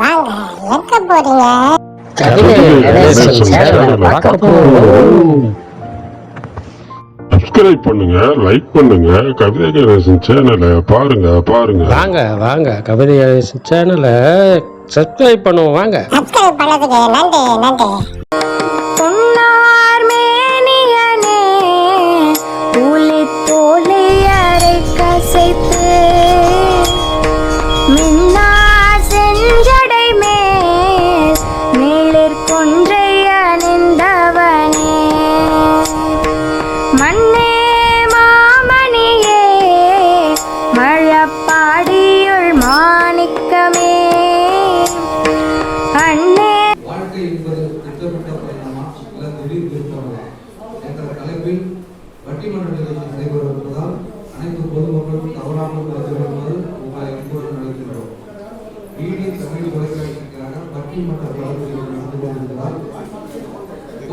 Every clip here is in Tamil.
வாங்க எங்க போறீங்க. சப்ஸ்கிரைப் பண்ணுங்க லைக் பண்ணுங்க. கவிதை கணேசன் சேனலை பாருங்க பாருங்க. வாங்க வாங்க. கவிதை நடேசன் சேனலை சப்ஸ்கிரைப் பண்ணுவோம் வாங்க. சப்ஸ்கிரைப் பண்ணதுக்கு நன்றி நன்றி.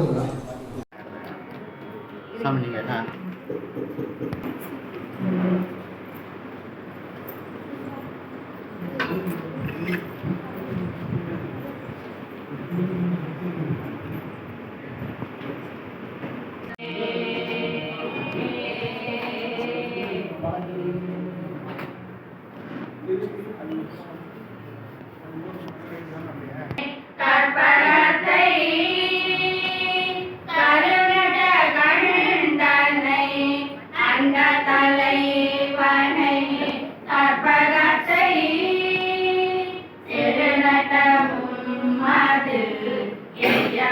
போதுங்களா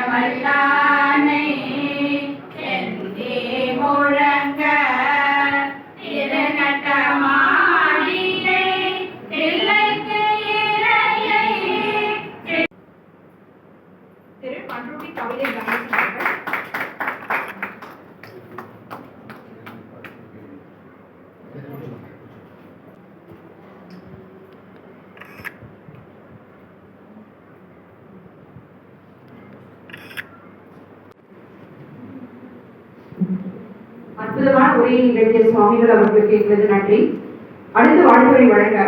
எய்யவல்லானை அற்புதமான உரையை நிகழ்த்திய சுவாமிகள் அவர்களுக்கு எங்களது நன்றி. அடுத்து வாழ்த்துறை வழங்க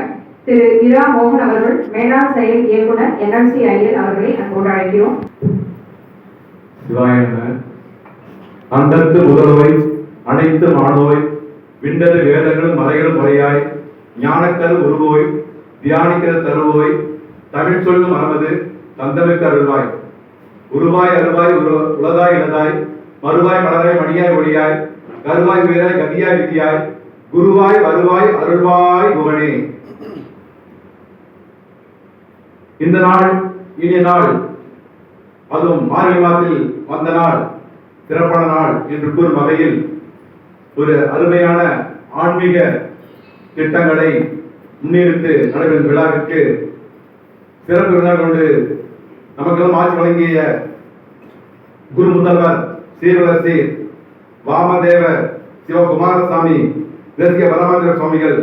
திரு இரா மோகன் அவர்கள் மேலாண் செயல் இயக்குனர் என்எம்சி ஐஎல் அவர்களை அன்போடு அழைக்கிறோம். அந்தத்து முதல்வை அனைத்து மாணோய் விண்டது வேதங்களும் மறைகளும் முறையாய் ஞானக்கரு உருவோய் தியானிக்கிற தருவோய் தமிழ் சொல்லும் அறமது தந்தமிக்க அருள்வாய். உருவாய் அருவாய் உலதாய் உளதாய் மறுவாய் மலராய் மணியாய் ஒளியாய் கருவாய் உயராய் கதியாய் வித்தியாய் குருவாய் வருவாய் அருள்வாய் குகனே இந்த நாள் இனிய நாள் அதுவும் மார்கழி மாதத்தில் வந்த நாள் சிறப்பான நாள் என்று கூறும் வகையில் ஒரு அருமையான ஆன்மீக திட்டங்களை முன்னிறுத்து நடைபெறும் விழாவிற்கு சிறப்பு விருதாக கொண்டு நமக்கெல்லாம் ஆட்சி வழங்கிய குரு முதல்வர் சீர்வரசி வாமதேவ சிவகுமாரசாமி தேசிய பரமாந்திர சுவாமிகள்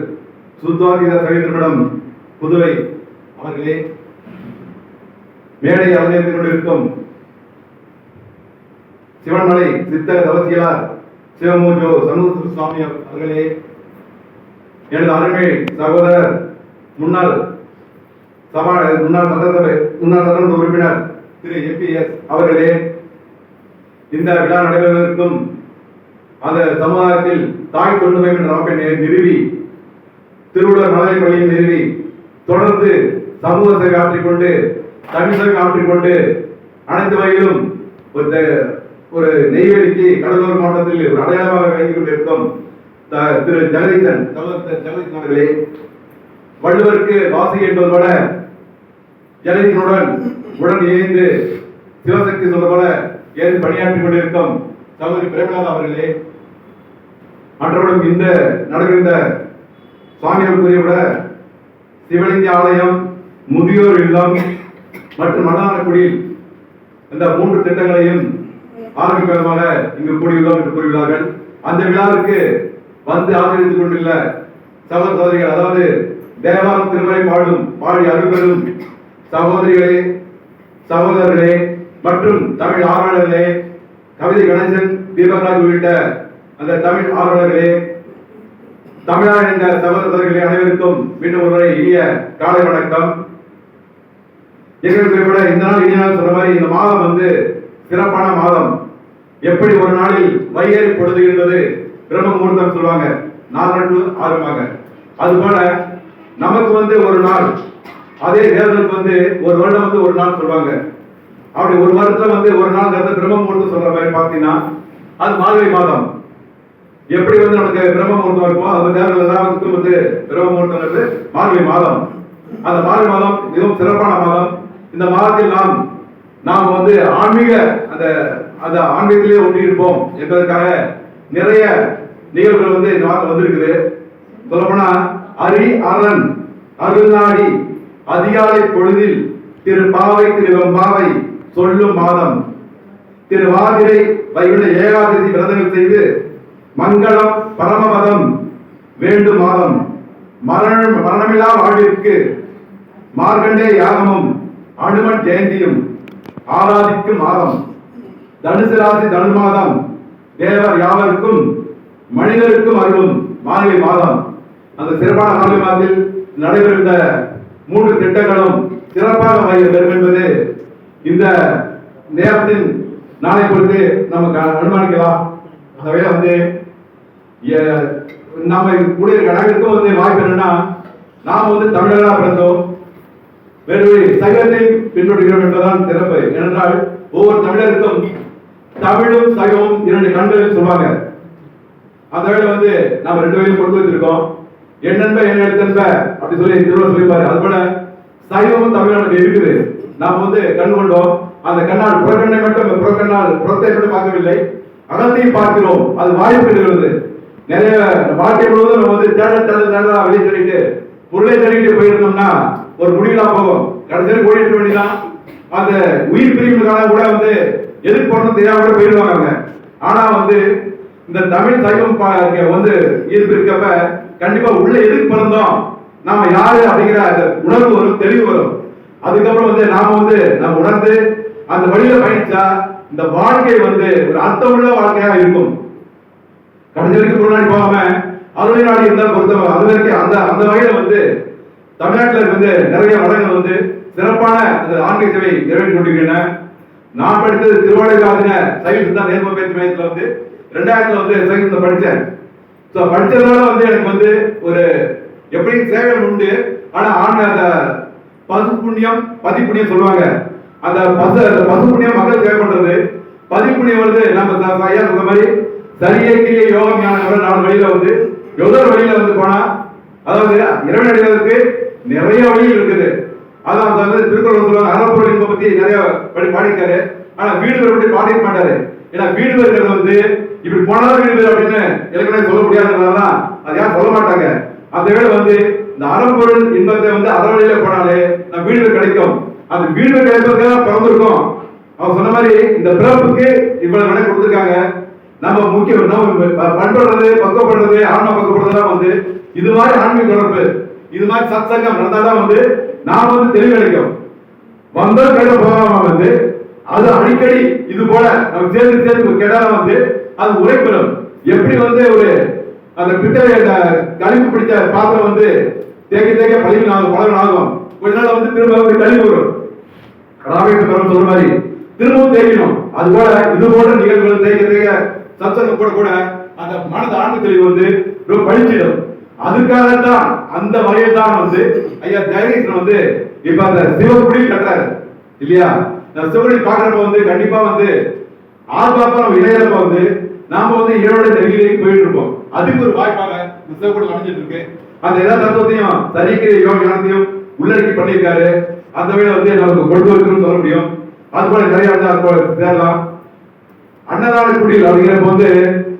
சுத்தாதீத சவித்திரமிடம் புதுவை அவர்களே மேடை அலங்கரித்துக் கொண்டிருக்கும் சிவன்மலை சித்த தவசியலார் சிவமூஜோ சண்முக சுவாமி அவர்களே எனது அருமை சகோதரர் முன்னாள் சபா முன்னாள் சட்டசபை முன்னாள் சட்டமன்ற உறுப்பினர் திரு எஸ் அவர்களே இந்த விழா நடைபெறுவதற்கும் அந்த சமுதாயத்தில் தாய் தொண்டுமை என்ற அமைப்பை நிறுவி திருவள்ளுவர் மலரை பள்ளியை நிறுவி தொடர்ந்து சமூக சேவை ஆற்றிக்கொண்டு தமிழ் சேவை ஆற்றிக்கொண்டு அனைத்து வகையிலும் ஒரு த- ஒரு நெய்வேலிக்கு கடலூர் மாவட்டத்தில் ஒரு அடையாளமாக விளங்கி கொண்டிருக்கும் த- திரு ஜெகதீசன் ஜெகதீசன் அவர்களே வள்ளுவருக்கு வாசி என்பது போல ஜெகதீசனுடன் உடன் இணைந்து சிவசக்தி சொல்ல போல ஏன் பணியாற்றிக் கொண்டிருக்கும் சகோதரி பிரேமலாதா அவர்களே மற்றவர்களும் இந்த நடக்கின்ற சுவாமியம் கூறியவிட சிவலிங்க ஆலயம் முதியோர் இல்லம் மற்றும் மன்னாரக்குடியில் இந்த மூன்று திட்டங்களையும் ஆரம்பிக்க விதமாக இங்கு கூடியுள்ளோம் என்று கூறியுள்ளார்கள். அந்த விழாவிற்கு வந்து ஆதரித்துக் கொண்டுள்ள சகோதர சகோதரிகள் அதாவது தேவாரம் திருமலை பாடும் பாடி அருள்பெறும் சகோதரிகளே சகோதரர்களே மற்றும் தமிழ் ஆர்வலர்களே கவிதை கணேசன் தீபகராஜ் உள்ளிட்ட அந்த தமிழ் ஆர்வலர்களே தமிழாக இணைந்த சகோதரர்களே அனைவருக்கும் மீண்டும் ஒருவரை இனிய காலை வணக்கம். எங்களுக்கு கூட இந்த நாள் இனிய நாள் சொல்ற மாதிரி இந்த மாதம் வந்து சிறப்பான மாதம். எப்படி ஒரு நாளில் வையேறி பொழுதுகின்றது பிரம்ம முகூர்த்தம் சொல்லுவாங்க. நாலு டு ஆறுமாக அது போல நமக்கு வந்து ஒரு நாள் அதே தேவனுக்கு வந்து ஒரு வருடம் வந்து ஒரு நாள் சொல்லுவாங்க. அப்படி ஒரு வருடத்துல வந்து ஒரு நாள் வந்து பிரம்ம முகூர்த்தம் சொல்ற மாதிரி பார்த்தீங்கன்னா அது மார்கழி மாதம். எப்படி வந்து நமக்கு பிரம்ம முகூர்த்தம் இருக்குமோ அது வந்து எல்லாருக்கும் வந்து பிரம்ம முகூர்த்தம்ன்றது மார்கழி மாதம். அந்த மார்கழி மாதம் மிகவும் சிறப்பான மாதம். இந்த மாதத்தில் நாம் நாம் வந்து ஆன்மீக அந்த அந்த ஆன்மீகத்திலே ஒன்றி இருப்போம் என்பதற்காக நிறைய நிகழ்வுகள் வந்து இந்த மாதம் வந்திருக்குது. சொல்லப்போனா அரி அரண் அருள்நாடி அதிகாலை பொழுதில் திரு பாவை திரு வெம்பாவை சொல்லும் மாதம். திரு வாதிரை வைகுண்ட ஏகாதசி விரதங்கள் செய்து மங்களம் பரமபதம் வேண்டும் மாதம். மரணம் மரணமில்லா வாழ்விற்கு மார்கண்டே யாகமும் அனுமன் ஜெயந்தியும் ஆராதிக்கும் மாதம். தனுசு ராசி தனு மாதம் தேவர் யாவருக்கும் மனிதருக்கும் அருளும் மார்கழி மாதம். அந்த சிறப்பான மார்கழி மாதத்தில் நடைபெறுகின்ற மூன்று திட்டங்களும் சிறப்பாக வரும் என்பது இந்த நேரத்தின் நாளை பொறுத்து நமக்கு அனுமானிக்கலாம். ஆகவே வந்து நாம கூட இருக்கிற வந்து வாய்ப்பு என்னன்னா நாம் வந்து தமிழராக பிறந்தோம். வேறு சைவத்தை பின்பற்றுகிறோம் என்பதுதான் சிறப்பு. ஏனென்றால் ஒவ்வொரு தமிழருக்கும் தமிழும் சைவமும் இரண்டு கண்களும் சொல்லுவாங்க. அந்த வேலை வந்து நாம் ரெண்டு பேரும் கொண்டு வச்சிருக்கோம் என்னென்ப என்ன எழுத்தன்ப அப்படி சொல்லி திருவள்ளுவர் சொல்லிப்பாரு. அது போல சைவமும் தமிழும் இருக்குது. நாம் வந்து கண் கொண்டோம். அந்த கண்ணால் புறக்கண்ணை மட்டும் புறக்கண்ணால் புறத்தை மட்டும் பார்க்கவில்லை. அகத்தையும் பார்க்கிறோம். அது வாய்ப்பு இருக்கிறது நிறைய வாழ்க்கை முழுவதும் நம்ம வந்து தேட தேட தேடலாம் வெளியே தேடிட்டு பொருளை தேடிட்டு போயிருந்தோம்னா ஒரு முடிவெல்லாம் போகும். கடைசியில் ஓடிட்டு வேண்டிதான் அந்த உயிர் பிரிவுக்காக கூட வந்து எதுக்கு போறோம் தெரியாம கூட போயிடுவாங்க அவங்க. ஆனா வந்து இந்த தமிழ் சைவம் பா- வந்து ஈர்ப்பு இருக்கப்ப கண்டிப்பா உள்ள எதுக்கு பிறந்தோம் நாம யாரு அப்படிங்கிற அந்த உணர்வு வரும் தெளிவு வரும். அதுக்கப்புறம் வந்து நாம வந்து நம்ம உணர்ந்து அந்த வழியில பயணிச்சா இந்த வாழ்க்கை வந்து ஒரு அர்த்தமுள்ள வாழ்க்கையா இருக்கும். கடைசி வரைக்கும் முன்னாடி போகாம அருளை நாடு இருந்தால் பொறுத்த அது வரைக்கும் அந்த அந்த வகையில வந்து தமிழ்நாட்டில் வந்து நிறைய வளங்கள் வந்து சிறப்பான அந்த ஆன்மீக சேவை நிறைவேற்றி கொண்டிருக்கின்றன நான் படித்தது திருவாரூராதின சைவ சித்தா நேர்ம பேச்சு மையத்தில் வந்து ரெண்டாயிரத்துல வந்து சைவ சித்தம் படித்தேன். ஸோ படித்ததுனால வந்து எனக்கு வந்து ஒரு எப்படி சேவை உண்டு ஆனால் ஆன்மீக பசு புண்ணியம் பதி புண்ணியம் சொல்லுவாங்க. அந்த பசு அந்த பசு புண்ணியம் மக்கள் சேவை பண்றது பதி புண்ணியம் வந்து நம்ம ஐயா சொன்ன மாதிரி சரியை கிரிய யோகம் ஞானம் நாலு வழியில வந்து எவ்வளோ ஒரு வழியில வந்து போனா அதாவது இறைவன் அடைவதற்கு நிறைய வழிகள் இருக்குது. அதான் அந்த வந்து திருக்குறள் சொல்லுவாங்க அறப்பொருள் இன்பம் பத்தி நிறைய படி பாடியிருக்காரு. ஆனா வீடு பேர் பற்றி பாடிக்க மாட்டாரு. ஏன்னா வீடு பேருங்கிறது வந்து இப்படி போனாலும் வீடு பேர் அப்படின்னு ஏற்கனவே சொல்ல முடியாதுனாலதான் அது யாரும் சொல்ல மாட்டாங்க. அந்த வேலை வந்து இந்த அறப்பொருள் இன்பத்தை வந்து அறவழியில போனாலே நம்ம வீடு கிடைக்கும். அந்த வீடு கிடைப்பதுக்காக பிறந்திருக்கோம் அவன் சொன்ன மாதிரி இந்த பிறப்புக்கு இவ்வளவு விலை கொடுத்துருக்காங்க. நம்ம முக்கியம் நம்ம பண்படுறது பக்கப்படுறது ஆன்மா பக்கப்படுறதுலாம் வந்து இது மாதிரி ஆன்மீக தொடர்பு. இது மாதிரி சத்சங்கம் நடந்தாதான் வந்து நாம் வந்து தெளிவடைக்கும் வந்த கையில போகாம வந்து அது அடிக்கடி இது போல நம்ம சேர்ந்து சேர்ந்து கெடால வந்து அது உரைப்பெறும் எப்படி வந்து ஒரு அந்த பித்தளை கழிவு பிடிச்ச பாத்திரம் வந்து தேக்க தேக்க பழகின் ஆகும் பழகன் ஆகும். கொஞ்ச நாள் வந்து திரும்ப வந்து கழிவு வரும் ராமேட்டு பரம் சொல்ற மாதிரி திரும்பவும் தேய்க்கணும். அது போல இது போன்ற நிகழ்வுகள் தேய்க்க தேய்க்க சத்சங்கம் கூட கூட அந்த மனது ஆன்ம தெளிவு வந்து ரொம்ப பழிச்சிடும். அதுக்காக தான் அந்த வகையில் தான் வந்து ஐயா ஜெகதீஷன் வந்து இப்ப அந்த சிவக்குடி கட்டுறாரு. இல்லையா? அந்த சிவக்குடி பாக்குறப்ப வந்து கண்டிப்பா வந்து ஆர்ப்பாப்பா நம்ம இளையறப்ப வந்து நாம வந்து இறைவனுடைய தெரியலையும் போயிட்டு இருப்போம். அதுக்கு ஒரு வாய்ப்பாக இந்த சிவக்குடி அமைஞ்சிட்டு இருக்கு. அந்த எல்லா தத்துவத்தையும் தரிக்கிற யோக உள்ளடக்கி பண்ணியிருக்காரு. அந்த வகையில வந்து நமக்கு கொண்டு வருதுன்னு சொல்ல முடியும். அது போல நிறைய வந்து போல அன்னதான குடியில் அப்படிங்கிறப்ப வந்து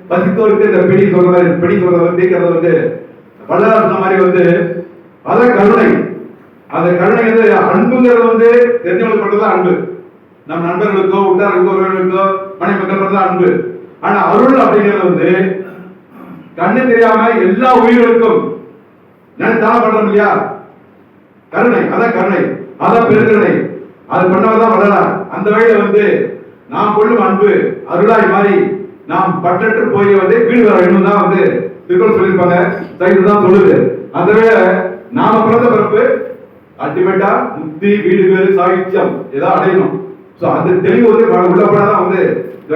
பசித்தோருக்கு இந்த பிடி சொல்ற பிடி சொல்றது தீக்கிறது வந்து வள்ளலார் சொன்ன மாதிரி வந்து அத கருணை. அந்த கருணை வந்து அன்புங்கிறது வந்து தெரிஞ்சவங்களுக்கு மட்டும்தான் அன்பு. நம்ம நண்பர்களுக்கோ உற்றார்களுக்கோ உறவினர்களுக்கோ மனை மக்கள் மட்டும் அன்பு. ஆனா அருள் அப்படிங்கிறது வந்து கண்ணு தெரியாம எல்லா உயிர்களுக்கும் நினைச்சாலும் பண்றோம் இல்லையா? கருணை அதான் கருணை அதான் பெருங்கருணை. அது பண்ணவர்தான் வளரலாம். அந்த வகையில வந்து நாம் கொள்ளும் அன்பு அருளாய் மாறி நாம் பற்றற்று போய் வந்து வீடு வர வேண்டும் தான் வந்து திருக்குறள் சொல்லியிருப்பாங்க. சைடு தான் சொல்லுது. அந்த வேலை நாம பிறந்த பிறப்பு அல்டிமேட்டா முக்தி வீடு பேரு சாகித்யம் ஏதாவது அடையணும். ஸோ அந்த தெளிவு வந்து உள்ளப்படாதான் வந்து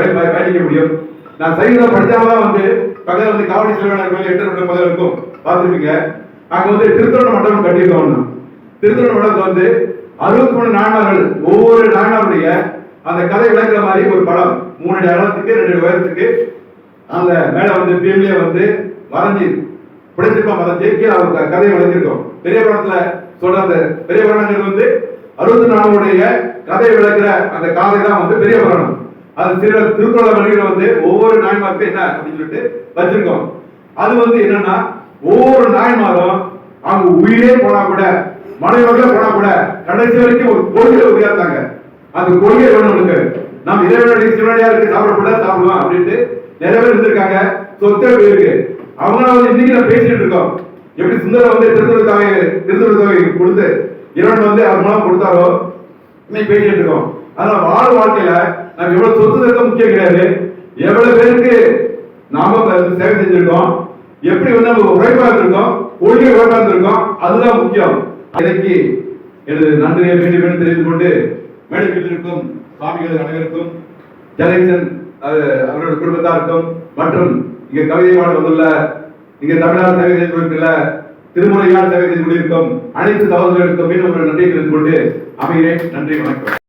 பயணிக்க முடியும். நான் சைவம் படிச்சாதான் வந்து பக்கத்துல வந்து காவடி செல்வனர் கோயில் எட்டு ரெண்டு இருக்கும். பார்த்துருப்பீங்க. அங்க வந்து திருத்தொண்ட மண்டபம் கட்டியிருக்கோம் ஒண்ணு. திருத்தொண்ட வந்து அறுபத்தி மூணு நாயனார்கள் ஒவ்வொரு நாயனாருடைய அந்த கதை விளக்குற மாதிரி ஒரு படம். மூணு அடி அகலத்துக்கு ரெண்டு அடி உயரத்துக்கு. அந்த மேல வந்து பீம்லயே வந்து வரைஞ்சி பிடிச்சிருப்பா வரைஞ்சி கீழே அவங்க கதையை விளக்கிருக்கோம் பெரிய படத்துல சொல்ற அந்த பெரிய புராணங்கிறது வந்து அறுபத்தி நாலுடைய கதையை விளக்குற அந்த காதை தான் வந்து பெரிய புராணம் அது சில திருக்குறள் வழிகளை வந்து ஒவ்வொரு நாயன்மாருக்கும் என்ன அப்படின்னு சொல்லிட்டு வச்சிருக்கோம். அது வந்து என்னன்னா ஒவ்வொரு நாயன்மாரும் அவங்க உயிரே போனா கூட மனைவர்களே போனா கூட கடைசி வரைக்கும் ஒரு கொள்கையை உயர்த்தாங்க. அந்த கொள்கை வேணும்னுக்கு நாம் இறைவனுடைய சிவனடியாருக்கு சாப்பிடக்கூடாது சாப்பிடுவோம் அப்படின்ட்டு நிறைய பேர் இருந்திருக்காங்க. சொத்தே இருக்கு அவங்கள வந்து இன்னைக்கு நான் பேசிட்டு இருக்கோம். எப்படி சுந்தரம் வந்து திருத்துறை தொகை திருத்துறை தொகை கொடுத்து இறைவன் வந்து அவர் மூலம் கொடுத்தாரோ? இன்னைக்கு பேசிட்டு இருக்கோம். அதனால வாழ வாழ்க்கையில நம்ம எவ்வளவு சொத்து இருக்க முக்கியம் கிடையாது. எவ்வளவு பேருக்கு நாம சேவை செஞ்சிருக்கோம். எப்படி வந்து நம்ம உழைப்பா இருந்திருக்கோம் கொள்கை உழைப்பா இருந்திருக்கோம் அதுதான் முக்கியம். இன்னைக்கு எனது நன்றியை மீண்டும் மீண்டும் தெரிந்து கொண்டு மேடையில் இருக்கும் சுவாமிகள் அனைவருக்கும் ஜெகதீசன் அவரோட குடும்பத்தாருக்கும் மற்றும் இங்க கவிதை பாட வந்துள்ள இங்க தமிழ்நாடு சேவை செய்து கொண்டிருக்கிற திருமுறையால் சேவை செய்து கொண்டிருக்கும் அனைத்து சகோதரர்களுக்கும் மீண்டும் ஒரு நன்றியை தெரிந்து கொண்டு அமைகிறேன். நன்றி வணக்கம்.